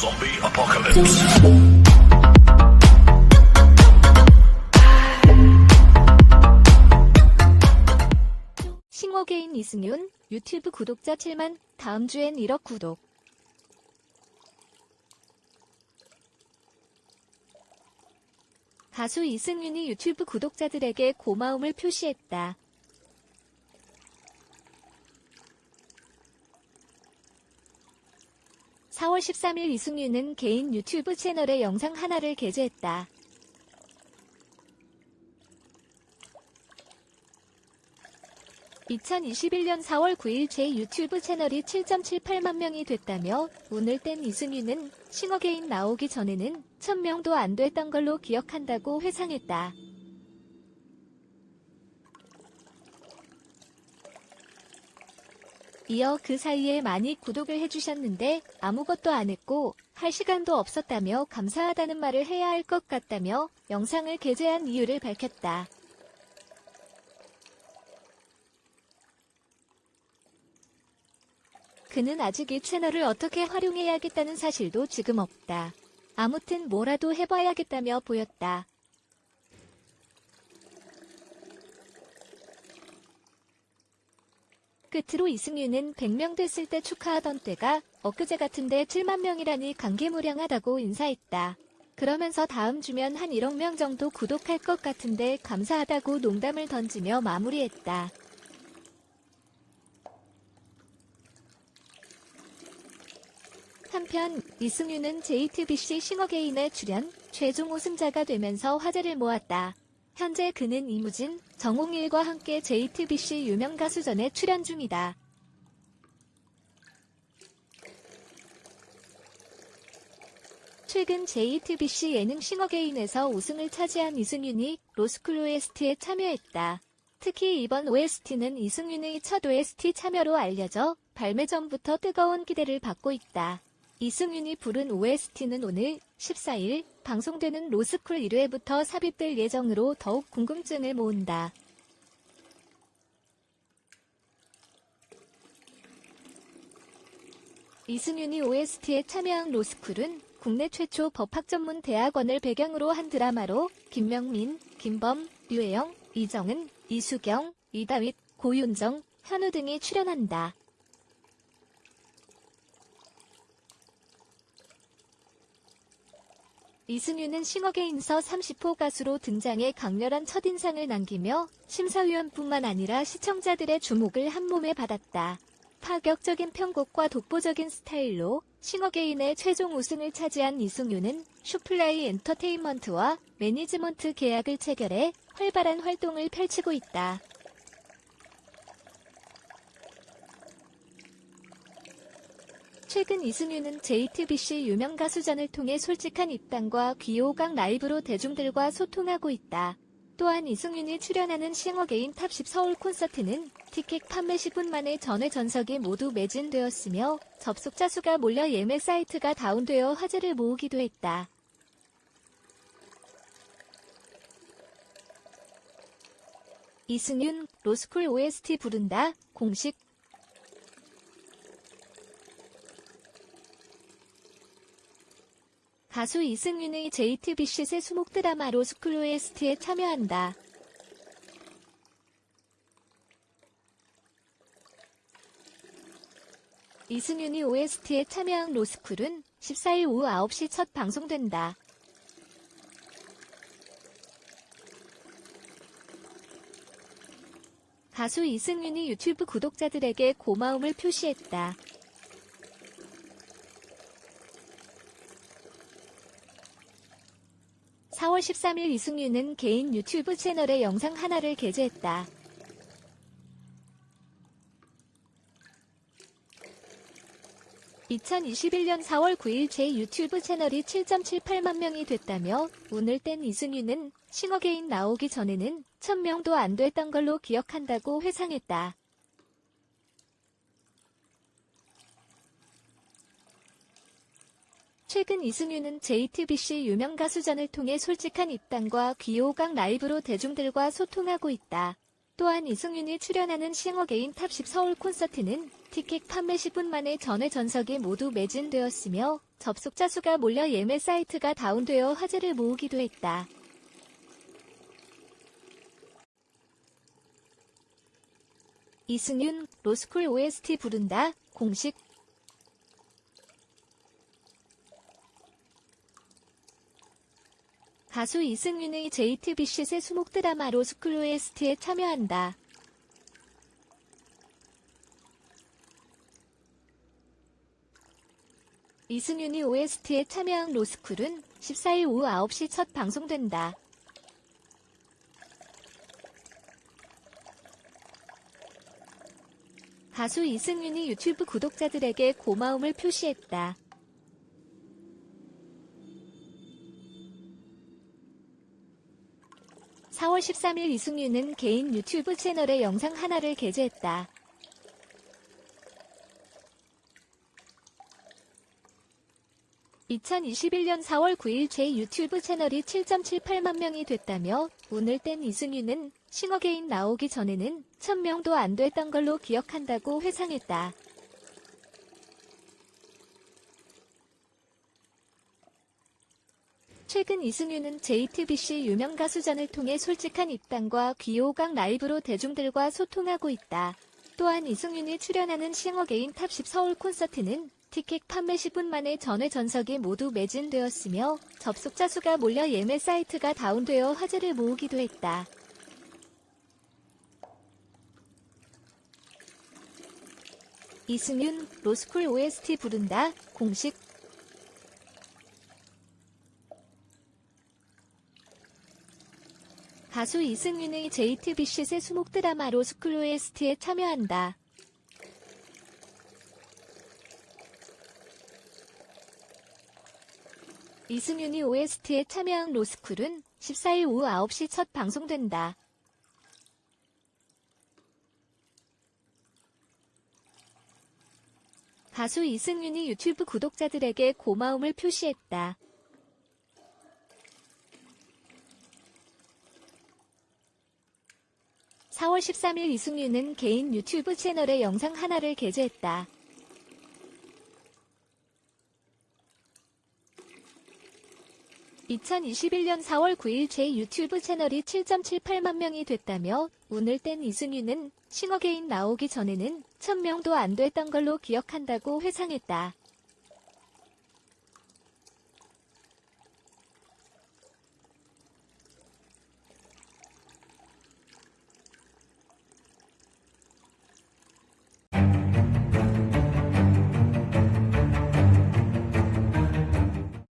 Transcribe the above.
Zombie apocalypse. 싱어게인 이승윤 유튜브 구독자 7만 다음 주엔 1억 구독 가수 이승윤이 유튜브 구독자들에게 고마움을 표시했다. (4월 13일) 이승윤은 개인 유튜브 채널에 영상 하나를 게재했다. (2021년 4월 9일) 제 유튜브 채널이 (7.78만 명이) 됐다며 오늘 땐 이승윤은 싱어게인 나오기 전에는 (1000명도) 안 됐던 걸로 기억한다고 회상했다. 이어 그 사이에 많이 구독을 해주셨는데 아무것도 안 했고 할 시간도 없었다며 감사하다는 말을 해야 할 것 같다며 영상을 게재한 이유를 밝혔다. 그는 아직 이 채널을 어떻게 활용해야겠다는 사실도 지금 없다. 아무튼 뭐라도 해봐야겠다며 보였다. 끝으로 이승윤은 100명 됐을 때 축하하던 때가 엊그제 같은데 7만 명이라니 감개무량하다고 인사했다. 그러면서 다음 주면 한 1억 명 정도 구독할 것 같은데 감사하다고 농담을 던지며 마무리했다. 한편 이승윤은 JTBC 싱어게인에 출연, 최종 우승자가 되면서 화제를 모았다. 현재 그는 이무진, 정홍일과 함께 JTBC 유명 가수전에 출연 중이다. 최근 JTBC 예능 싱어게인에서 우승을 차지한 이승윤이 로스쿨 OST에 참여했다. 특히 이번 OST는 이승윤의 첫 OST 참여로 알려져 발매 전부터 뜨거운 기대를 받고 있다. 이승윤이 부른 OST는 오늘 14일 방송되는 로스쿨 1회부터 삽입될 예정으로 더욱 궁금증을 모은다. 이승윤이 OST에 참여한 로스쿨은 국내 최초 법학 전문 대학원을 배경으로 한 드라마로 김명민, 김범, 류혜영, 이정은, 이수경, 이다윗, 고윤정, 현우 등이 출연한다. 이승윤은 싱어게 인서 30호 가수로 등장해 강렬한 첫인상을 남기며 심사위원뿐만 아니라 시청자들의 주목을 한몸에 받았다. 파격적인 편곡과 독보적인 스타일로 싱어게인의 최종 우승을 차지한 이승윤은 슈플라이 엔터테인먼트와 매니지먼트 계약을 체결해 활발한 활동을 펼치고 있다. 최근 이승윤은 JTBC 유명 가수전을 통해 솔직한 입담과 귀호강 라이브로 대중들과 소통하고 있다. 또한 이승윤이 출연하는 싱어게인 탑10 서울 콘서트는 티켓 판매 10분 만에 전회 전석이 모두 매진되었으며 접속자 수가 몰려 예매 사이트가 다운되어 화제를 모으기도 했다. 이승윤, 로스쿨 OST 부른다, 공식 가수 이승윤의 JTBC 새 수목 드라마 로 스쿨 OST에 참여한다. 이승윤이 OST에 참여한 로스쿨은 14일 오후 9시 첫 방송된다. 가수 이승윤이 유튜브 구독자들에게 고마움을 표시했다. (4월 13일) 이승윤은 개인 유튜브 채널에 영상 하나를 게재했다. (2021년 4월 9일) 제 유튜브 채널이 (7.78만 명이) 됐다며 오늘 땐 이승윤은 싱어게인 나오기 전에는 (1000명도) 안 됐던 걸로 기억한다고 회상했다. 최근 이승윤은 JTBC 유명 가수전을 통해 솔직한 입담과 귀호강 라이브로 대중들과 소통하고 있다. 또한 이승윤이 출연하는 싱어게인 탑10 서울 콘서트는 티켓 판매 10분 만에 전회 전석이 모두 매진되었으며 접속자 수가 몰려 예매 사이트가 다운되어 화제를 모으기도 했다. 이승윤, 로스쿨 OST 부른다, 공식 가수 이승윤의 JTBC 새 수목 드라마 로스쿨 OST에 참여한다. 이승윤이 OST에 참여한 로스쿨은 14일 오후 9시 첫 방송된다. 가수 이승윤이 유튜브 구독자들에게 고마움을 표시했다. (4월 13일) 이승윤은 개인 유튜브 채널에 영상 하나를 게재했다. (2021년 4월 9일) 제 유튜브 채널이 (7.78만 명이 됐다며) 오늘 땐 이승윤은 싱어게인 나오기 전에는 1000명도 안 됐던 걸로 기억한다고 회상했다. 최근 이승윤은 JTBC 유명 가수전을 통해 솔직한 입담과 귀호강 라이브로 대중들과 소통하고 있다. 또한 이승윤이 출연하는 싱어게인 탑10 서울 콘서트는 티켓 판매 10분 만에 전회 전석이 모두 매진되었으며 접속자 수가 몰려 예매 사이트가 다운되어 화제를 모으기도 했다. 이승윤, 로스쿨 OST 부른다, 공식 가수 이승윤의 JTBC 새 수목 드라마 로스쿨 OST에 참여한다. 이승윤이 OST에 참여한 로스쿨은 14일 오후 9시 첫 방송된다. 가수 이승윤이 유튜브 구독자들에게 고마움을 표시했다. (4월 13일) 이승윤은 개인 유튜브 채널에 영상 하나를 게재했다. (2021년 4월 9일) 제 유튜브 채널이 (7.78만 명이 됐다며) 오늘 땐 이승윤은 싱어게인 나오기 전에는 1000명도 안 됐던 걸로 기억한다고 회상했다.